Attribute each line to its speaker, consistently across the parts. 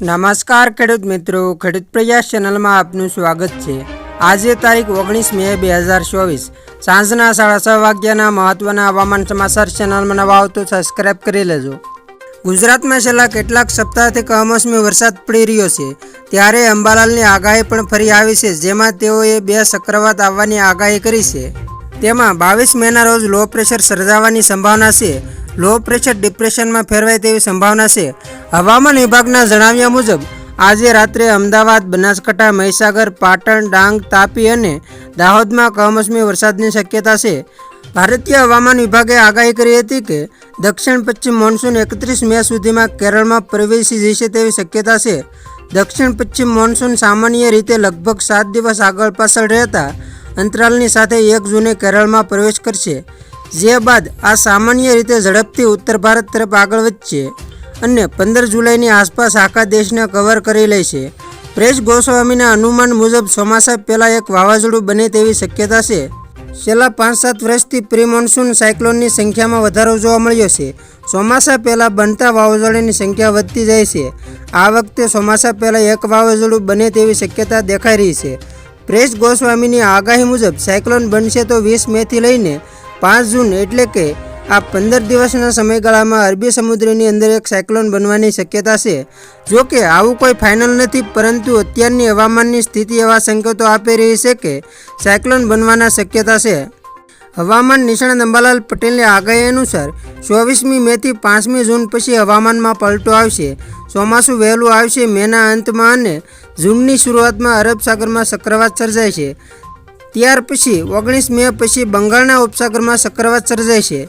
Speaker 1: નમસ્કાર ખેડૂત મિત્રો, ખેડૂત પ્રયાસ ચેનલમાં આપનું સ્વાગત છે. આજે તારીખ ઓગણીસ મે બે હજાર ચોવીસ, સાંજના સાડા છ વાગ્યાના મહત્વના હવામાન સમાચાર ચેનલમાં નવા આવો તો સબસ્ક્રાઇબ કરી લેજો. ગુજરાતમાં છેલ્લા કેટલાક સપ્તાહથી કમોસમી વરસાદ પડી રહ્યો છે. ત્યારે અંબાલાલની આગાહી પણ ફરી આવી છે, જેમાં તેઓએ બે ચક્રવાત આવવાની આગાહી કરી છે. તેમાં બાવીસ મેના રોજ લો પ્રેશર સર્જાવાની સંભાવના છે. લો પ્રેશર ડિપ્રેશનમાં ફેરવાય તેવી સંભાવના છે. હવામાન વિભાગના જણાવ્યા મુજબ, આજે રાત્રે અમદાવાદ, બનાસકાંઠા, મહીસાગર, પાટણ, ડાંગ, તાપી અને દાહોદમાં કમોસમી વરસાદની શક્યતા છે. ભારતીય હવામાન વિભાગે આગાહી કરી હતી કે, દક્ષિણ પશ્ચિમ મોન્સૂન એકત્રીસ મે સુધીમાં કેરળમાં પ્રવેશી જશે તેવી શક્યતા છે. દક્ષિણ પશ્ચિમ મોન્સૂન સામાન્ય રીતે લગભગ સાત દિવસ આગળ પાછળ રહેતા અંતરાલની સાથે એક જૂને કેરળમાં પ્રવેશ કરશે. જે બાદ આ સામાન્ય રીતે ઝડપથી ઉત્તર ભારત તરફ આગળ વધશે અને પંદર જુલાઈની આસપાસ આખા દેશને કવર કરી લેશે. પ્રેસ ગોસ્વામીના અનુમાન મુજબ ચોમાસા પહેલાં એક વાવાઝોડું બને તેવી શક્યતા છે. છેલ્લા પાંચ સાત વર્ષથી પ્રી મોન્સૂન સાયક્લોનની સંખ્યામાં વધારો જોવા મળ્યો છે. ચોમાસા પહેલાં બનતા વાવાઝોડાની સંખ્યા વધતી જાય છે. આ વખતે ચોમાસા પહેલાં એક વાવાઝોડું બને તેવી શક્યતા દેખાઈ રહી છે. પ્રેસ ગોસ્વામીની આગાહી મુજબ સાયક્લોન બનશે તો વીસ મેથી લઈને પાંચ જૂન એટલે કે આ પંદર દિવસના સમયગાળામાં અરબી સમુદ્રની અંદર એક સાયક્લોન બનવાની શક્યતા છે. જો કે આવું કોઈ ફાઇનલ નથી, પરંતુ અત્યારની હવામાનની સ્થિતિ એવા સંકેતો આપી રહી છે કે સાયક્લોન બનવાના શક્યતા છે. હવામાન નિષ્ણાત અંબાલાલ પટેલની આગાહી અનુસાર ચોવીસમી મેથી પાંચમી જૂન પછી હવામાનમાં પલટો આવશે. ચોમાસું વહેલું આવશે, મેના અંતમાં અને જૂનની શરૂઆતમાં અરબ સાગરમાં ચક્રવાત સર્જાય છે. ત્યાર પછી ઓગણીસ મે પછી બંગાળના ઉપસાગરમાં ચક્રવાત સર્જાય છે.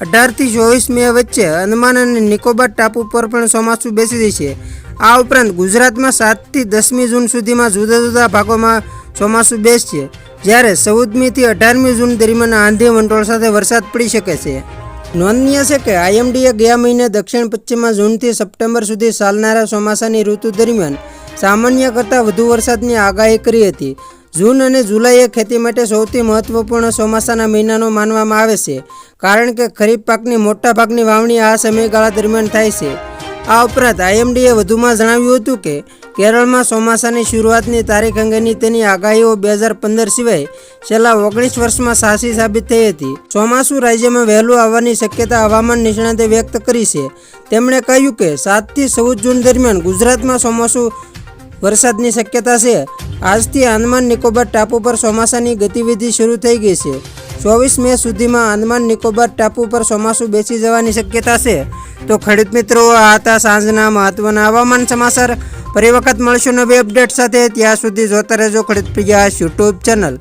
Speaker 1: અઢારથી ચોવીસ મે વચ્ચે અંદમાન અને નિકોબાર ટાપુ પર પણ ચોમાસું બેસી જશે આ ઉપરાંત ગુજરાતમાં સાતથી દસમી જૂન સુધીમાં જુદા જુદા ભાગોમાં ચોમાસું બેસશે જ્યારે ચૌદમીથી અઢારમી જૂન દરમિયાન આંધી વંટોળ સાથે વરસાદ પડી શકે છે. નોંધનીય છે કે આઈએમડીએ ગયા મહિને દક્ષિણ પશ્ચિમમાં જૂનથી સપ્ટેમ્બર સુધી ચાલનારા ચોમાસાની ઋતુ દરમિયાન સામાન્ય કરતાં વધુ વરસાદની આગાહી કરી હતી. જૂન અને જુલાઈ એ ખેતી માટે સૌથી મહત્વપૂર્ણ ચોમાસાના મહિનાનો માનવામાં આવે છે, કારણ કે ખરીફ પાકની મોટા ભાગની વાવણી આ સમયગાળા દરમિયાન થાય છે. આ ઉપરાંત આઈએમડીએ વધુમાં જણાવ્યું હતું કે, કેરળમાં ચોમાસાની શરૂઆતની તારીખ અંગેની તેની આગાહીઓ બે હજાર પંદર સિવાય છેલ્લા ઓગણીસ વર્ષમાં સાહસી સાબિત થઈ હતી. ચોમાસું રાજ્યમાં વહેલું આવવાની શક્યતા હવામાન નિષ્ણાતે વ્યક્ત કરી છે. તેમણે કહ્યું કે, સાતથી ચૌદ જૂન દરમિયાન ગુજરાતમાં ચોમાસું વરસાદની શક્યતા છે. આજથી આંદમાન નિકોબાર ટાપુ પર ચોમાસાની ગતિવિધિ શરૂ થઈ ગઈ છે. ચોવીસ મે સુધીમાં આંદમાન નિકોબાર ટાપુ પર ચોમાસું બેસી જવાની શક્યતા છે. તો ખેડૂત મિત્રો, આ હતા સાંજના મહત્વના હવામાન સમાચાર. ફરી વખત મળશું નવી અપડેટ સાથે. ત્યાં સુધી જોતા રહેજો ખેડૂત પ્રિયા યુટ્યુબ ચેનલ.